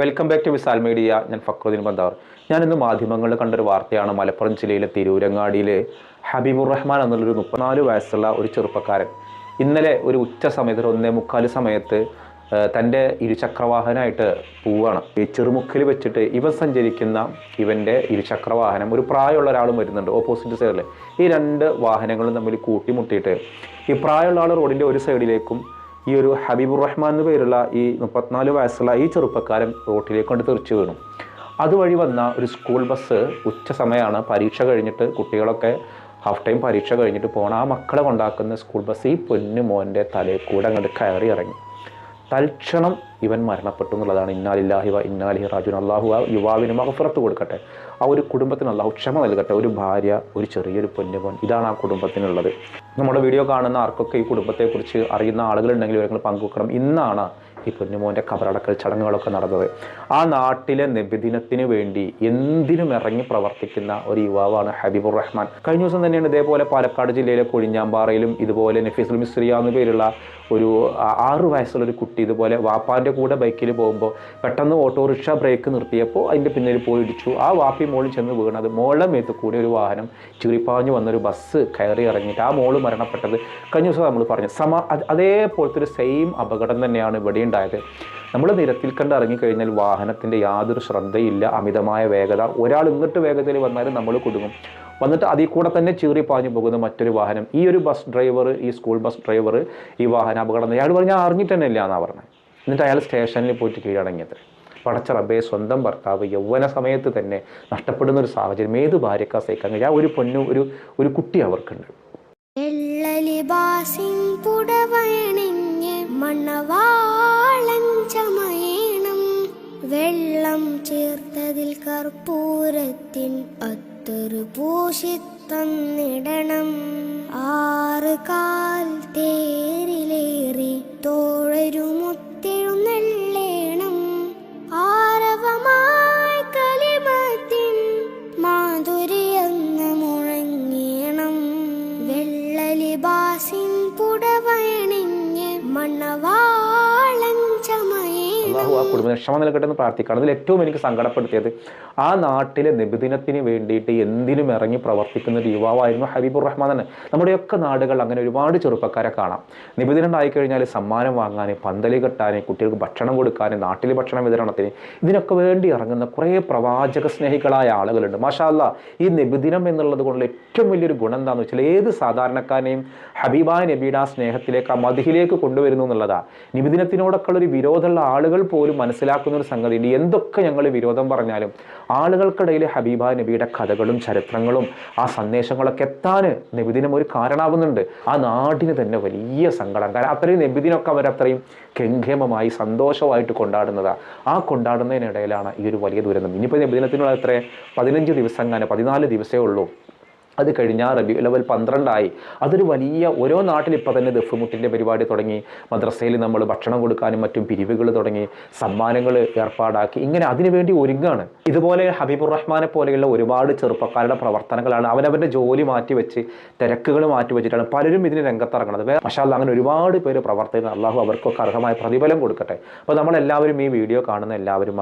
Welcome back to Visal media ഞാൻ Fakhruddin Bandar. ഇന്ന് മാധ്യമങ്ങളിൽ കണ്ടൊരു വാർത്തയാണ്. മലപ്പുറം ജില്ലയിലെ തിരൂരങ്ങാടിയിലെ ഹബീബുർ റഹ്മാൻ എന്നുള്ളൊരു മുപ്പത്തിനാല് വയസ്സുള്ള ഒരു ചെറുപ്പക്കാരൻ. ഇന്നലെ ഒരു ഉച്ച സമയത്ത് ഒരു ഒന്നേ മുക്കാൽ സമയത്ത് തന്റെ ഇരുചക്രവാഹനമായിട്ട് പോവുകയാണ്. ഈ ചെറുമുക്കിൽ വെച്ചിട്ട് ഇവൻ സഞ്ചരിക്കുന്ന ഇവന്റെ ഇരുചക്രവാഹനം ഒരു പ്രായമുള്ള ഒരാളും വരുന്നുണ്ട് ഓപ്പോസിറ്റ് സൈഡിൽ ഈ രണ്ട് വാഹനങ്ങളും തമ്മിൽ കൂട്ടിമുട്ടിയിട്ട് ഈ പ്രായമുള്ള ആൾ റോഡിന്റെ ഒരു സൈഡിലേക്കും ഈ ഒരു ഹബീബുർ റഹ്മാൻ എന്ന് പേരുള്ള ഈ മുപ്പത്തിനാല് വയസ്സുള്ള ഈ ചെറുപ്പക്കാരൻ റോട്ടിലേക്ക് കൊണ്ട് തെറിച്ചു വീണു. അതുവഴി വന്ന ഒരു സ്കൂൾ ബസ് ഉച്ച സമയമാണ് പരീക്ഷ കഴിഞ്ഞിട്ട് കുട്ടികളൊക്കെ ഹാഫ് ടൈം പരീക്ഷ കഴിഞ്ഞിട്ട് പോകണം ആ മക്കളെ കൊണ്ടാക്കുന്ന സ്കൂൾ ബസ് ഈ പൊന്നു മോന്റെ തലയിൽ കൂടെ അങ്ങോട്ട് കയറി ഇറങ്ങി. തൽക്ഷണം ഇവൻ മരണപ്പെട്ടു എന്നുള്ളതാണ്. ഇന്നാലില്ലാഹിവ വ ഇന്നാലിഹി റാജുൻ അള്ളാഹു ആ യുവാവിന് മകഫറത്ത് കൊടുക്കട്ടെ. ആ ഒരു കുടുംബത്തിന് അള്ളാഹു ക്ഷമ നൽകട്ടെ. ഒരു ഭാര്യ ഒരു ചെറിയൊരു പൊന്നുപോൻ ഇതാണ് ആ കുടുംബത്തിനുള്ളത്. നമ്മുടെ വീഡിയോ കാണുന്ന ആർക്കൊക്കെ ഈ കുടുംബത്തെക്കുറിച്ച് അറിയുന്ന ആളുകളുണ്ടെങ്കിൽ ഇവങ്ങൾ പങ്കുവെക്കണം. ഇന്നാണ് ഈ പൊന്നുമോന്റെ കബറടക്കൽ ചടങ്ങുകളൊക്കെ നടന്നത്. ആ നാട്ടിലെ നബിദിനത്തിന് വേണ്ടി എന്തിനും ഇറങ്ങി പ്രവർത്തിക്കുന്ന ഒരു യുവാവാണ് ഹബീബുർ റഹ്മാൻ. കഴിഞ്ഞ ദിവസം തന്നെയാണ് ഇതേപോലെ പാലക്കാട് ജില്ലയിലെ കൊഴിഞ്ഞാമ്പാറയിലും ഇതുപോലെ നഫീസുൽ മിസ്രിയ എന്ന പേരുള്ള ഒരു ആറ് വയസ്സുള്ള ഒരു കുട്ടി ഇതുപോലെ വാപ്പാന്റെ കൂടെ ബൈക്കിൽ പോകുമ്പോൾ പെട്ടെന്ന് ഓട്ടോറിക്ഷ ബ്രേക്ക് നിർത്തിയപ്പോൾ അതിന്റെ പിന്നിൽ പോയി ഇടിച്ചു. ആ വാപ്പി മോളിൽ ചെന്ന് വീണത് മോളുടെ മേത്ത് കൂടി ഒരു വാഹനം ചീറിപ്പാഞ്ഞു വന്നൊരു ബസ് കയറി ഇറങ്ങിയിട്ട് ആ മോൾ മരണപ്പെട്ടത് കഴിഞ്ഞ ദിവസം നമ്മൾ പറഞ്ഞു. സമ അതേപോലത്തെ ഒരു സെയിം അപകടം തന്നെയാണ് ഇവിടെ നമ്മൾ നിരത്തിൽ കണ്ട് ഇറങ്ങിക്കഴിഞ്ഞാൽ വാഹനത്തിന്റെ യാതൊരു ശ്രദ്ധയില്ല അമിതമായ വേഗത. ഒരാൾ ഇങ്ങോട്ട് വേഗതയിൽ വന്നാലും നമ്മൾ കുടുങ്ങും. വന്നിട്ട് അതിൽ കൂടെ തന്നെ ചീറി പാഞ്ഞു പോകുന്ന മറ്റൊരു വാഹനം. ഈ ഒരു ബസ് ഡ്രൈവർ ഈ സ്കൂൾ ബസ് ഡ്രൈവർ ഈ വാഹന അപകടം അയാൾ പറഞ്ഞാൽ ഞാൻ അറിഞ്ഞിട്ട് തന്നെ ഇല്ല എന്നാണ് പറഞ്ഞത് എന്നിട്ട് അയാൾ സ്റ്റേഷനിൽ പോയിട്ട് കീഴടങ്ങിയത്. പടച്ച റബ്ബെ സ്വന്തം ഭർത്താവ് യൗവന സമയത്ത് തന്നെ നഷ്ടപ്പെടുന്ന ഒരു സാഹചര്യം. ഏത് ഭാര്യക്കാ സഹിക്കാൻ കഴിയും ആ ഒരു പൊന്നു ഒരു ഒരു കുട്ടി അവർക്കുണ്ട്. വെള്ളലിബാസിൻ പുടവയണിഞ്ഞ് മണവാളൻ ചമയണം. വെള്ളം ചേർത്തതിൽ കർപ്പൂരത്തിൻ അത്തറ് പൂശിത്തന്നിടണം ആറ് കാൽ തേരിലേറി തോഴരുമുത്തെഴുന്നള്ളേണം കുടുംബത്തിന് ക്ഷമ നൽകട്ടെ എന്ന് പ്രാർത്ഥിക്കുകയാണ്. അതിൽ ഏറ്റവും എനിക്ക് സങ്കടപ്പെടുത്തിയത് ആ നാട്ടിലെ നിബിദിനത്തിന് വേണ്ടിയിട്ട് എന്തിനും ഇറങ്ങി പ്രവർത്തിക്കുന്ന ഒരു യുവാവായിരുന്നു ഹബീബുർ റഹ്മാൻ തന്നെ. നമ്മുടെയൊക്കെ നാടുകൾ അങ്ങനെ ഒരുപാട് ചെറുപ്പക്കാരെ കാണാം. നിബിദിനം ഉണ്ടായിക്കഴിഞ്ഞാൽ സമ്മാനം വാങ്ങാൻ പന്തലി കെട്ടാൻ കുട്ടികൾക്ക് ഭക്ഷണം കൊടുക്കാൻ നാട്ടിലെ ഭക്ഷണം വിതരണത്തിന് ഇതിനൊക്കെ വേണ്ടി ഇറങ്ങുന്ന കുറേ പ്രവാചക സ്നേഹികളായ ആളുകളുണ്ട്. മാഷാല്ല ഈ നിബിദിനം എന്നുള്ളത് കൊണ്ടുള്ള ഏറ്റവും വലിയൊരു ഗുണം എന്താണെന്ന് വെച്ചാൽ ഏത് സാധാരണക്കാരനെയും ഹബീബായ നബിയുടെ ആ സ്നേഹത്തിലേക്ക് ആ മതിഹിലേക്ക് കൊണ്ടുവരുന്നു എന്നുള്ളതാണ് നിബിദിനത്തിനോടൊക്കെ ഒരു വിരോധമുള്ള ആളുകൾ പോലും മനസ്സിലാക്കുന്ന ഒരു സംഗതിയുണ്ട് എന്തൊക്കെ ഞങ്ങൾ വിരോധം പറഞ്ഞാലും ആളുകൾക്കിടയിൽ ഹബീബ നബിയുടെ കഥകളും ചരിത്രങ്ങളും ആ സന്ദേശങ്ങളൊക്കെ എത്താൻ നബിദിനം ഒരു കാരണമാവുന്നുണ്ട്. ആ നാടിന് തന്നെ വലിയ സങ്കടം. കാരണം അത്രയും നബിദിനൊക്കെ അവരത്രയും കെങ്കേമമായി സന്തോഷമായിട്ട് കൊണ്ടാടുന്നതാണ് ആ കൊണ്ടാടുന്നതിനിടയിലാണ് ഈ ഒരു വലിയ ദുരന്തം. ഇനിയിപ്പോൾ നബിദിനത്തിനുള്ള എത്ര പതിനഞ്ച് ദിവസം അങ്ങനെ പതിനാല് ദിവസമേ ഉള്ളൂ. അത് കഴിഞ്ഞാൽ റബി ലെവൽ പന്ത്രണ്ടായി. അതൊരു വലിയ ഓരോ നാട്ടിൽ ഇപ്പോൾ തന്നെ ദഫ്മുട്ടിന്റെ പരിപാടി തുടങ്ങി. മദ്രസയിൽ നമ്മൾ ഭക്ഷണം കൊടുക്കാനും മറ്റും പിരിവുകൾ തുടങ്ങി. സമ്മാനങ്ങൾ ഏർപ്പാടാക്കി. ഇങ്ങനെ അതിനുവേണ്ടി ഒരുങ്ങാണ്. ഇതുപോലെ ഹബീബുർ റഹ്മാനെ പോലെയുള്ള ഒരുപാട് ചെറുപ്പക്കാരുടെ പ്രവർത്തനങ്ങളാണ് അവനവന്റെ ജോലി മാറ്റിവെച്ച് തിരക്കുകൾ മാറ്റിവെച്ചിട്ടാണ് പലരും ഇതിന് രംഗത്തിറങ്ങുന്നത്. മഷാല്ല അങ്ങനെ ഒരുപാട് പേര് പ്രവർത്തിക്കുന്ന അള്ളാഹു അവർക്കൊക്കെ അർഹമായ പ്രതിഫലം കൊടുക്കട്ടെ. അപ്പോൾ നമ്മളെല്ലാവരും ഈ വീഡിയോ കാണുന്ന എല്ലാവരും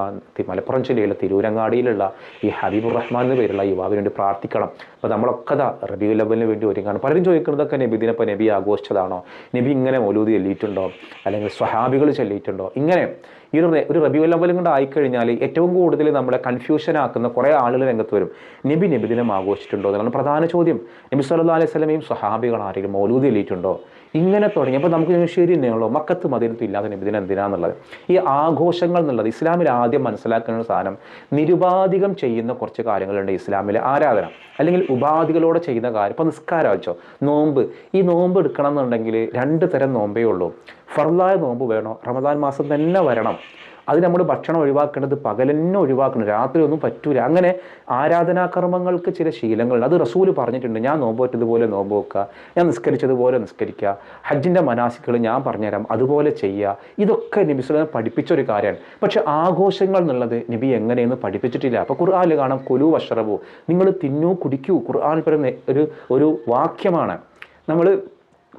മലപ്പുറം ജില്ലയിലെ തിരൂരങ്ങാടിയിലുള്ള ഈ ഹബീബുർ റഹ്മാൻ എന്ന് പേരുള്ള യുവാവിന് വേണ്ടി പ്രാർത്ഥിക്കണം. അപ്പോൾ നമ്മളൊക്കെ ദാ റബിയു ലബലിന് വേണ്ടി ഒരുങ്ങാണ് പലരും ചോദിക്കുന്നതൊക്കെ നബിദിനപ്പോൾ നബി ആഘോഷിച്ചതാണോ? നബി ഇങ്ങനെ മൗലൂദി ചൊല്ലിയിട്ടുണ്ടോ? അല്ലെങ്കിൽ സ്വഹാബികൾ ചൊല്ലിയിട്ടുണ്ടോ? ഇങ്ങനെ ഈ ഒരു ഒരു റബിയു ലബലും കൊണ്ട് ആയിക്കഴിഞ്ഞാൽ ഏറ്റവും കൂടുതൽ നമ്മളെ കൺഫ്യൂഷൻ ആക്കുന്ന കുറേ ആളുകൾ രംഗത്ത് വരും. നബി നബിദിനം ആഘോഷിച്ചിട്ടുണ്ടോ? എന്നാണ് പ്രധാന ചോദ്യം. നബി സല്ലാ അലൈഹി സ്വലമയും സ്വഹാബികൾ ആരെങ്കിലും മൗലൂദി ചൊല്ലിയിട്ടുണ്ടോ? ഇങ്ങനെ തുടങ്ങി. അപ്പോൾ നമുക്ക് ശരി തന്നെയുള്ളൂ മക്കത്ത് മദീനത്തും ഇല്ലാതെ എന്തിനാ എന്തിനാന്നുള്ളത് ഈ ആഘോഷങ്ങൾ എന്നുള്ളത് ഇസ്ലാമിൽ ആദ്യം മനസ്സിലാക്കുന്ന സാധനം നിരുപാധികം ചെയ്യുന്ന കുറച്ച് കാര്യങ്ങളുണ്ട് ഇസ്ലാമിലെ ആരാധന. അല്ലെങ്കിൽ ഉപാധികളോടെ ചെയ്യുന്ന കാര്യം. ഇപ്പോൾ നിസ്കാരം വെച്ചോ നോമ്പ്. ഈ നോമ്പ് എടുക്കണം എന്നുണ്ടെങ്കിൽ രണ്ട് തരം നോമ്പേ ഉള്ളൂ. ഫർലായ നോമ്പ് വേണോ? റമദാൻ മാസം തന്നെ വരണം. അത് നമ്മൾ ഭക്ഷണം ഒഴിവാക്കേണ്ടത് പകലെന്നെ ഒഴിവാക്കണം. രാത്രി ഒന്നും പറ്റൂല. അങ്ങനെ ആരാധനാകർമ്മങ്ങൾക്ക് ചില ശീലങ്ങളുണ്ട്. അത് റസൂൽ പറഞ്ഞിട്ടുണ്ട്. ഞാൻ നോമ്പോറ്റതുപോലെ നോമ്പ് വെക്കുക. ഞാൻ നിസ്കരിച്ചതുപോലെ നിസ്കരിക്കുക. ഹജ്ജിന്റെ മനാസികൾ ഞാൻ പറഞ്ഞുതരാം. അതുപോലെ ചെയ്യുക. ഇതൊക്കെ നബിസ്വലം പഠിപ്പിച്ച ഒരു കാര്യമാണ്. പക്ഷെ ആഘോഷങ്ങൾ എന്നുള്ളത് നബി എങ്ങനെയെന്ന് പഠിപ്പിച്ചിട്ടില്ല. അപ്പോൾ ഖുർആാനിൽ കാണാം കൊലു വഷറവു നിങ്ങൾ തിന്നൂ കുടിക്കൂ. ഖുർആൻ പറയുന്ന ഒരു ഒരു വാക്യമാണ്. നമ്മൾ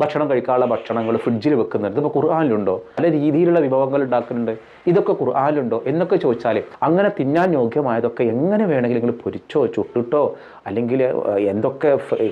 ഭക്ഷണം കഴിക്കാനുള്ള ഭക്ഷണങ്ങൾ ഫ്രിഡ്ജിൽ വെക്കുന്നുണ്ട്. ഇപ്പോൾ ഖുർആാനിലുണ്ടോ? പല രീതിയിലുള്ള വിഭവങ്ങൾ ഉണ്ടാക്കുന്നുണ്ട്. ഇതൊക്കെ ഖുർആാനുണ്ടോ എന്നൊക്കെ ചോദിച്ചാൽ അങ്ങനെ തിന്നാൻ യോഗ്യമായതൊക്കെ എങ്ങനെ വേണമെങ്കിലും നിങ്ങൾ പൊരിച്ചോ ചുട്ടിട്ടോ അല്ലെങ്കിൽ എന്തൊക്കെ ഫ്ര-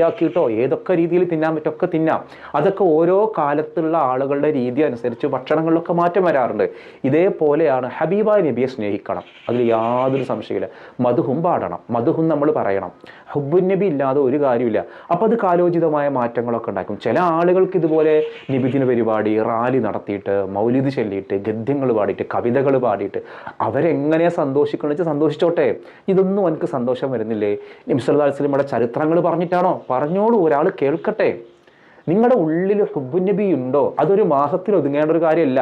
ആക്കിയിട്ടോ ഏതൊക്കെ രീതിയിൽ തിന്നാൻ പറ്റൊക്കെ തിന്നാം. അതൊക്കെ ഓരോ കാലത്തുള്ള ആളുകളുടെ രീതി അനുസരിച്ച് ഭക്ഷണങ്ങളിലൊക്കെ മാറ്റം വരാറുണ്ട്. ഇതേപോലെയാണ് ഹബീബായ നബിയെ സ്നേഹിക്കണം. അതിൽ യാതൊരു സംശയമില്ല മധുഹും പാടണം. മധുഹും നമ്മൾ പറയണം. ഹുബുൻ നബി ഇല്ലാതെ ഒരു കാര്യമില്ല അപ്പോൾ അത് കാലോചിതമായ മാറ്റങ്ങളൊക്കെ ഉണ്ടാക്കും. ചില ആളുകൾക്ക് ഇതുപോലെ നിബിദിന പരിപാടി റാലി നടത്തിയിട്ട് മൗലിദ് ചൊല്ലിയിട്ട് ഗദ്യങ്ങൾ പാടിയിട്ട് കവിതകൾ പാടിയിട്ട് അവരെങ്ങനെയാണ് സന്തോഷിക്കണമെന്ന് വെച്ചാൽ സന്തോഷിച്ചോട്ടെ. ഇതൊന്നും എനിക്ക് സന്തോഷം വരുന്നില്ലേ? നിംസല്ലാ വസ്ലമയുടെ ചരിത്രങ്ങൾ പറഞ്ഞിട്ടാണോ? പറഞ്ഞോളൂ ഒരാൾ കേൾക്കട്ടെ. നിങ്ങളുടെ ഉള്ളിൽ ഹുബുനബി ഉണ്ടോ? അതൊരു മാസത്തിൽ ഒതുങ്ങേണ്ട ഒരു കാര്യമല്ല.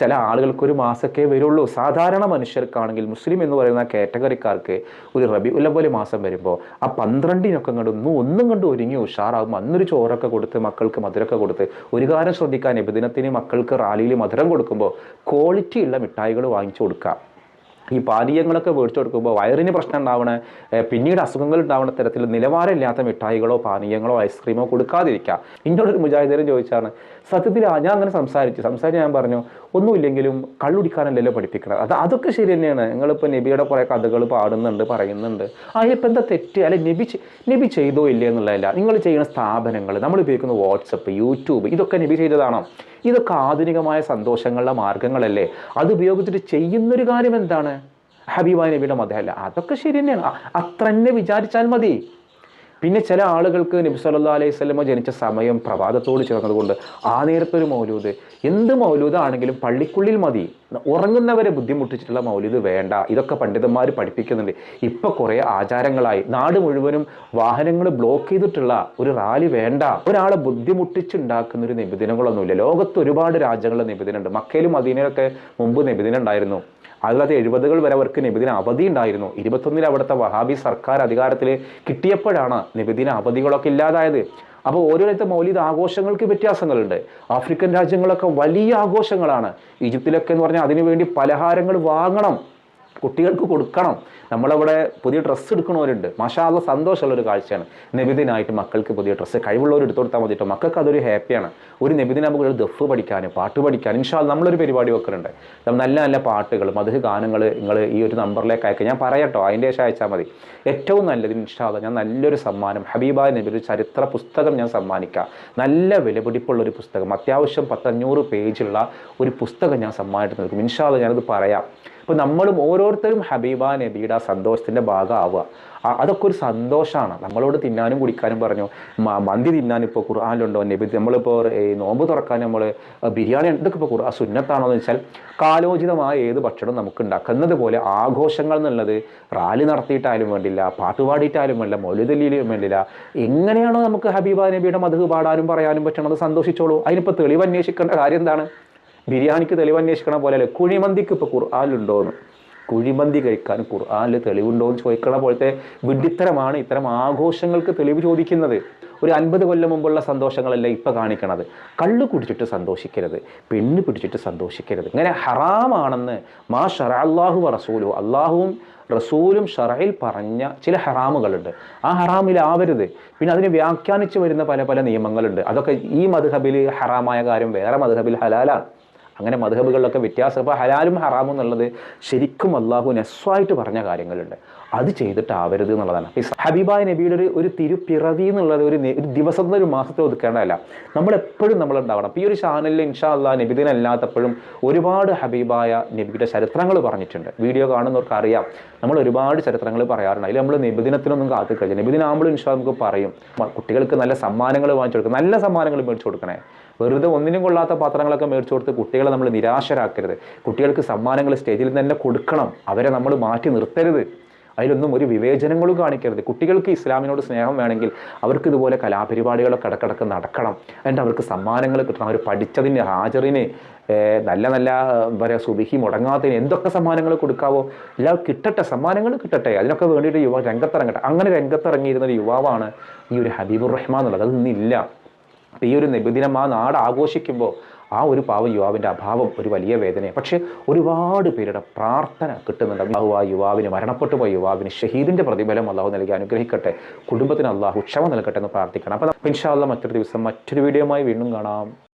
ചില ആളുകൾക്ക് ഒരു മാസമൊക്കെ വരുള്ളൂ. സാധാരണ മനുഷ്യർക്കാണെങ്കിൽ മുസ്ലിം എന്ന് പറയുന്ന കാറ്റഗറിക്കാർക്ക് ഒരു റബി ഉല്ലപോലെ മാസം വരുമ്പോൾ ആ പന്ത്രണ്ടിനൊക്കെ കണ്ട് ഒന്നും ഒന്നും കണ്ട് ഒരുങ്ങി ഉഷാറാകും. അന്നൊരു ചോറൊക്കെ കൊടുത്ത് മക്കൾക്ക് മധുരമൊക്കെ കൊടുത്ത് ഒരു കാര്യം ശ്രദ്ധിക്കാൻ എബിദിനത്തിന് മക്കൾക്ക് റാലിയിൽ മധുരം കൊടുക്കുമ്പോൾ ക്വാളിറ്റി ഉള്ള മിഠായികൾ വാങ്ങിച്ചു കൊടുക്കുക ഈ പാനീയങ്ങളൊക്കെ മേടിച്ചു കൊടുക്കുമ്പോൾ വയറിന് പ്രശ്നം ഉണ്ടാവണ പിന്നീട് അസുഖങ്ങൾ ഉണ്ടാവുന്ന തരത്തിൽ നിലവാരമില്ലാത്ത മിഠായികളോ പാനീയങ്ങളോ ഐസ്ക്രീമോ കൊടുക്കാതിരിക്കുക. ഇന്നോടൊരു മുജാഹിദരും ചോദിച്ചാണ് സത്യത്തിൽ ഞാൻ അങ്ങനെ സംസാരിച്ചു. സംസാരിച്ച് ഞാൻ പറഞ്ഞു ഒന്നുമില്ലെങ്കിലും കള്ളുടിക്കാനല്ലല്ലോ പഠിപ്പിക്കണം അത് അതൊക്കെ ശരി തന്നെയാണ്. നിങ്ങളിപ്പോൾ നബിയുടെ കുറേ കഥകൾ പാടുന്നുണ്ട് പറയുന്നുണ്ട്. അതിലിപ്പോൾ എന്താ തെറ്റ്? അല്ലെ നബി നബി ചെയ്തോ ഇല്ലേ എന്നുള്ളതല്ല. നിങ്ങൾ ചെയ്യുന്ന സ്ഥാപനങ്ങൾ നമ്മൾ ഉപയോഗിക്കുന്ന വാട്സപ്പ് യൂട്യൂബ് ഇതൊക്കെ നബി ചെയ്തതാണോ? ഇതൊക്കെ ആധുനികമായ സന്തോഷങ്ങളുടെ മാർഗങ്ങളല്ലേ അത് ഉപയോഗിച്ചിട്ട് ചെയ്യുന്നൊരു കാര്യം എന്താണ്? ഹബീബായ നബിയുടെ മതമല്ല. അതൊക്കെ ശരി തന്നെയാണ്. അത്ര തന്നെ വിചാരിച്ചാൽ മതി. പിന്നെ ചില ആളുകൾക്ക് നബി സല്ലാ അലൈഹി സ്വലമ ജനിച്ച സമയം പ്രഭാതത്തോട് ചേർന്നതുകൊണ്ട് ആ നേരത്തൊരു മൗലൂദ്. എന്ത് മൗലൂദാണെങ്കിലും പള്ളിക്കുള്ളിൽ മതി. ഉറങ്ങുന്നവരെ ബുദ്ധിമുട്ടിച്ചിട്ടുള്ള മൗലൂദ് വേണ്ട. ഇതൊക്കെ പണ്ഡിതന്മാർ പഠിപ്പിക്കുന്നുണ്ട്. ഇപ്പൊ കുറേ ആചാരങ്ങളായി. നാട് മുഴുവനും വാഹനങ്ങൾ ബ്ലോക്ക് ചെയ്തിട്ടുള്ള ഒരു റാലി വേണ്ട. ഒരാളെ ബുദ്ധിമുട്ടിച്ചുണ്ടാക്കുന്ന ഒരു നിബിധനങ്ങളൊന്നുമില്ല ലോകത്ത് ഒരുപാട് രാജ്യങ്ങളുടെ നിബിധന മക്കയിലും മദീനയിലൊക്കെ മുമ്പ് നിബിധന ഉണ്ടായിരുന്നു ആയിരത്തി തൊള്ളായിരത്തി എഴുപതുകൾ വരെ അവർക്ക് നിബിദിന അവധി ഉണ്ടായിരുന്നു. ഇരുപത്തൊന്നിൽ അവിടുത്തെ വഹാബി സർക്കാർ അധികാരത്തിൽ കിട്ടിയപ്പോഴാണ് നിബിദിന അവധികളൊക്കെ ഇല്ലാതായത്. അപ്പോൾ ഓരോരുത്തർ മൗലിക ആഘോഷങ്ങൾക്ക് വ്യത്യാസങ്ങളുണ്ട്. ആഫ്രിക്കൻ രാജ്യങ്ങളൊക്കെ വലിയ ആഘോഷങ്ങളാണ്. ഈജിപ്തിലൊക്കെ എന്ന് പറഞ്ഞാൽ അതിനുവേണ്ടി പലഹാരങ്ങൾ വാങ്ങണം. കുട്ടികൾക്ക് കൊടുക്കണം. നമ്മളവിടെ പുതിയ ഡ്രസ്സ് എടുക്കണവരുണ്ട് മഷാല സന്തോഷമുള്ള ഒരു കാഴ്ചയാണ്. നബിദിനായിട്ട് മക്കൾക്ക് പുതിയ ഡ്രസ്സ് കഴിവുള്ളവർ എടുത്തു കൊടുത്താൽ മതിട്ടോ. മക്കൾക്ക് അതൊരു ഹാപ്പിയാണ്. ഒരു നബിദിന നമുക്ക് ഒരു ദഫ് പഠിക്കാനും പാട്ട് പഠിക്കാനും ഇൻഷാൽ നമ്മളൊരു പരിപാടി വെക്കുന്നുണ്ട്. നല്ല നല്ല പാട്ടുകൾ മധു ഗാനങ്ങൾ നിങ്ങൾ ഈ ഒരു നമ്പറിലേക്ക് അയക്കുക ഞാൻ പറയട്ടോ അതിന്റെ ശേഷം അയച്ചാൽ മതി. ഏറ്റവും നല്ലത് ഇൻഷാല്ല ഞാൻ നല്ലൊരു സമ്മാനം ഹബീബായ നബി ഒരു ചരിത്ര പുസ്തകം ഞാൻ സമ്മാനിക്കാം. നല്ല വിലപിടിപ്പുള്ള ഒരു പുസ്തകം അത്യാവശ്യം പത്തഞ്ഞൂറ് പേജുള്ള ഒരു പുസ്തകം ഞാൻ സമ്മാനമായിട്ട് നൽകും ഇൻഷാല്ല ഞാനത് പറയാം. അപ്പോൾ നമ്മളും ഓരോരുത്തരും ഹബീബ നബിയുടെ ആ സന്തോഷത്തിന്റെ ഭാഗമാവുക. ആ- അതൊക്കെ ഒരു സന്തോഷമാണ് നമ്മളോട് തിന്നാനും കുടിക്കാനും പറഞ്ഞു. മന്തി തിന്നാൻ ഇപ്പോൾ ഖുർആാനിലുണ്ടോ? നബി നമ്മളിപ്പോൾ നോമ്പ് തുറക്കാൻ നമ്മൾ ബിരിയാണി ഇതൊക്കെ ഇപ്പോൾ ഖുർആൻ സുന്നത്താണോ എന്ന് വെച്ചാൽ കാലോചിതമായ ഏത് ഭക്ഷണം നമുക്ക് ഉണ്ടാക്കുന്നത് പോലെ ആഘോഷങ്ങൾ എന്നുള്ളത് റാലി നടത്തിയിട്ടാലും വേണ്ടില്ല പാട്ടുപാടിയിട്ടാലും വേണ്ട മൗലിദല്ലിയിലും വേണ്ടില്ല. എങ്ങനെയാണോ നമുക്ക് ഹബീബ നബിയുടെ മധു പാടാനും പറയാനും പറ്റണത് സന്തോഷിച്ചോളൂ. അതിനിപ്പോൾ തെളിവ് അന്വേഷിക്കേണ്ട കാര്യം എന്താണ്? ബിരിയാണിക്ക് തെളിവന്വേഷിക്കണ പോലെയല്ലേ കുഴിമന്തിക്ക് ഇപ്പോൾ ഖുർആാനിലുണ്ടോയെന്ന് കുഴിമന്തി കഴിക്കാൻ ഖുർആാനിൽ തെളിവുണ്ടോ എന്ന് ചോദിക്കണ പോലത്തെ വിഡിത്തരമാണ് ഇത്തരം ആഘോഷങ്ങൾക്ക് തെളിവ് ചോദിക്കുന്നത്. ഒരു അൻപത് കൊല്ലം മുമ്പുള്ള സന്തോഷങ്ങളല്ല ഇപ്പോൾ കാണിക്കണത്. കള്ളു കുടിച്ചിട്ട് സന്തോഷിക്കരുത് പെണ്ണ് പിടിച്ചിട്ട് സന്തോഷിക്കരുത്. ഇങ്ങനെ ഹറാമാണെന്ന് മാ ഷറ അള്ളാഹു റസൂലു അള്ളാഹുവും റസൂലും ഷറയിൽ പറഞ്ഞ ചില ഹറാമുകളുണ്ട്. ആ ഹറാമിൽ ഹറാമിലാവരുത് പിന്നെ അതിനെ വ്യാഖ്യാനിച്ചു വരുന്ന പല പല നിയമങ്ങളുണ്ട്. അതൊക്കെ ഈ മധുഹബിൽ ഹറാമായ കാര്യം വേറെ മധുഹബിൽ ഹലാലാണ്. അങ്ങനെ മധുഹബുകളിലൊക്കെ വ്യത്യാസം. അപ്പോൾ ഹലാലും ഹറാമും എന്നുള്ളത് ശരിക്കും അള്ളാഹു നെസ്വായിട്ട് പറഞ്ഞ കാര്യങ്ങളുണ്ട്. അത് ചെയ്തിട്ടാവരുത് എന്നുള്ളതാണ്. ഈ ഹബീബായ നബിയുടെ ഒരു ഒരു തിരുപ്പിറവി എന്നുള്ളത് ഒരു ഒരു ദിവസത്തെ ഒരു മാസത്തെ ഒതുക്കേണ്ടതല്ല. നമ്മളെപ്പോഴും നമ്മളുണ്ടാവണം അപ്പോൾ ഈ ഒരു ചാനലിൽ ഇൻഷാ അള്ളാഹ് നബിദിനല്ലാത്തപ്പോഴും ഒരുപാട് ഹബീബായ നബിയുടെ ചരിത്രങ്ങൾ പറഞ്ഞിട്ടുണ്ട്. വീഡിയോ കാണുന്നവർക്ക് അറിയാം. നമ്മൾ ഒരുപാട് ചരിത്രങ്ങൾ പറയാറുണ്ട്. അതിൽ നമ്മൾ നിബിദിനത്തിനൊന്നും കാത്തു കഴിഞ്ഞു നിബിദിനാകുമ്പോൾ ഇൻഷാ നമുക്ക് പറയും. കുട്ടികൾക്ക് നല്ല സമ്മാനങ്ങൾ വാങ്ങിച്ചു കൊടുക്കുക നല്ല സമ്മാനങ്ങൾ മേടിച്ചു കൊടുക്കണേ. വെറുതെ ഒന്നിനും കൊള്ളാത്ത പാത്രങ്ങളൊക്കെ മേടിച്ചു കൊടുത്ത് കുട്ടികളെ നമ്മൾ നിരാശരാക്കരുത്. കുട്ടികൾക്ക് സമ്മാനങ്ങൾ സ്റ്റേജിൽ തന്നെ കൊടുക്കണം. അവരെ നമ്മൾ മാറ്റി നിർത്തരുത്. അതിലൊന്നും ഒരു വിവേചനങ്ങളും കാണിക്കരുത്. കുട്ടികൾക്ക് ഇസ്ലാമിനോട് സ്നേഹം വേണമെങ്കിൽ അവർക്ക് ഇതുപോലെ കലാപരിപാടികളൊക്കെ ഇടക്കിടക്ക് നടക്കണം. എന്നിട്ട് അവർക്ക് സമ്മാനങ്ങൾ കിട്ടണം. അവർ പഠിച്ചതിന് ഹാജറിന് നല്ല നല്ല പറയുക സുബിഹി മുടങ്ങാത്തതിന് എന്തൊക്കെ സമ്മാനങ്ങൾ കൊടുക്കാവോ? എല്ലാം കിട്ടട്ടെ സമ്മാനങ്ങൾ കിട്ടട്ടെ. അതിനൊക്കെ വേണ്ടിയിട്ട് യുവ രംഗത്തിറങ്ങട്ടെ. അങ്ങനെ രംഗത്തിറങ്ങിയിരുന്ന ഒരു യുവാവാണ് ഈ ഒരു ഹബീബുർ റഹ്മാൻ എന്നുള്ളത്. അത് ഇന്നില്ല അപ്പോൾ ഈ ഒരു നിബിദിനം ആ നാട് ആഘോഷിക്കുമ്പോൾ ആ ഒരു പാവം യുവാവിന്റെ അഭാവം ഒരു വലിയ വേദനയാണ് പക്ഷേ ഒരുപാട് പേരുടെ പ്രാർത്ഥന കിട്ടുന്നുണ്ട്. അള്ളാഹു ആ യുവാവിന് മരണപ്പെട്ടു പോയ യുവാവിന് ഷഹീദിന്റെ പ്രതിഫലം അള്ളാഹു നൽകി അനുഗ്രഹിക്കട്ടെ. കുടുംബത്തിന് അള്ളാഹു ക്ഷമ നൽകട്ടെ എന്ന് പ്രാർത്ഥിക്കണം. അപ്പോൾ ഇൻഷാല്ല മറ്റൊരു ദിവസം മറ്റൊരു വീഡിയോയുമായി വീണ്ടും കാണാം.